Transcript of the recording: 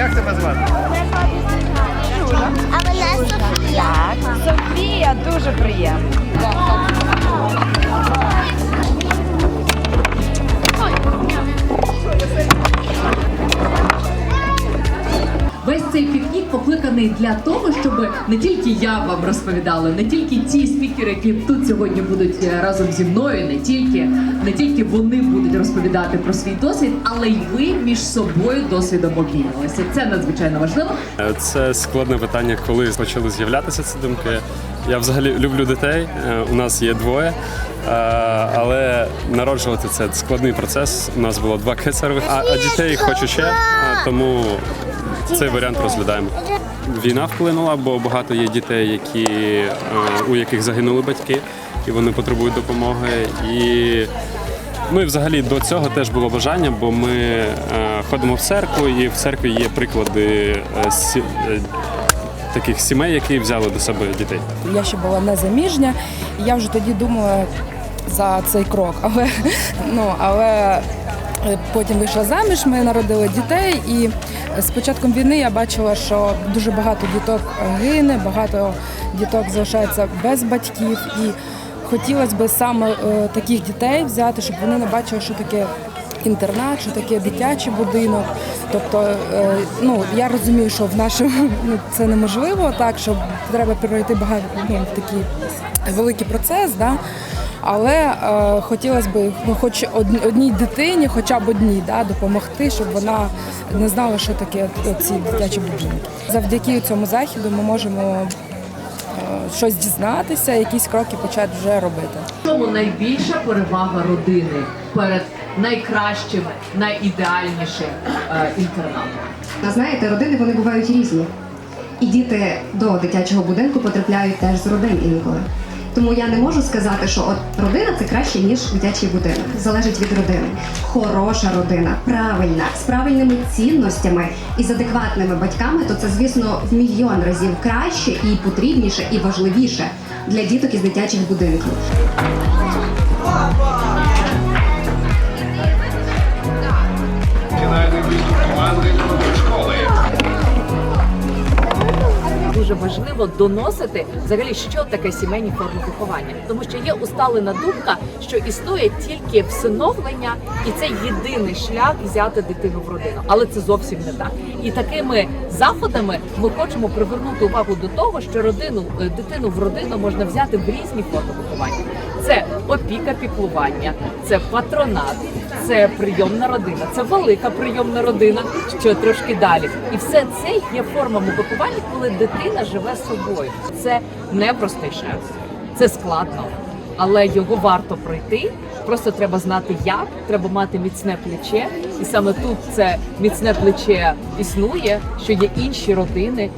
Jak się nazywasz? Весь цей пікнік покликаний для того, щоб не тільки я вам розповідала, не тільки ті спікери, які тут сьогодні будуть е, разом зі мною, не тільки не тільки вони будуть розповідати про свій досвід, але й ви між собою досвідом обмінювалися. Це надзвичайно важливо. Е, Це складне питання, коли почали з'являтися ці думки. Я взагалі люблю дітей. е, У нас є двоє. Але народжувати це складний процес. У нас було два кесаревих, а, дітей хочу ще, тому цей варіант розглядаємо. Війна вплинула, бо багато є дітей, які, е, у яких загинули батьки, і вони потребують допомоги. І ми взагалі до цього теж було бажання, бо ми е, ходимо в церкву, і в церкві є приклади е, сі- таких сімей, які взяли до себе дітей. Я ще була незаміжня, і я вже тоді думала за цей крок. Але, ну, але потім вийшла заміж, ми народили дітей, і з початком війни я бачила, що дуже багато діток гине, багато діток залишається без батьків. І хотілося б саме е, таких дітей взяти, щоб вони не бачили, що таке. Інтернат, що таке дитячий будинок. Тобто, е, ну я розумію, що в нашому ну, це неможливо, так що треба пройти багато ну, такий великий процес, да? Але е, хотілося б ну, хоч од- одній дитині, хоча б одній, да, допомогти, щоб вона не знала, що таке ці дитячі будинки. Завдяки цьому заходу ми можемо е, щось дізнатися, якісь кроки почати вже робити. В чому найбільша перевага родини перед найкращим, найідеальнішим е, інтернатом? Та знаєте, родини вони бувають різні. І діти до дитячого будинку потрапляють теж з родин інколи. Тому я не можу сказати, що от родина це краще, ніж дитячий будинок. Залежить від родини. Хороша родина, правильна, з правильними цінностями і з адекватними батьками, то це, звісно, в мільйон разів краще і потрібніше, і важливіше для діток із дитячих будинків. Дуже важливо доносити взагалі, що таке сімейні форми виховання, тому що є усталена думка, що існує тільки всиновлення, і це єдиний шлях взяти дитину в родину. Але це зовсім не так. І такими заходами ми хочемо привернути увагу до того, що родину е, дитину в родину можна взяти в різні форми виховання. Це опіка, піклування, це патронат, це прийомна родина, це велика прийомна родина, що трошки далі. І все це є формами виховання, коли дитина живе собою. Це непростий шлях, це складно, але його варто пройти. Просто треба знати, як треба мати міцне плече, і саме тут це міцне плече існує, що є інші родини,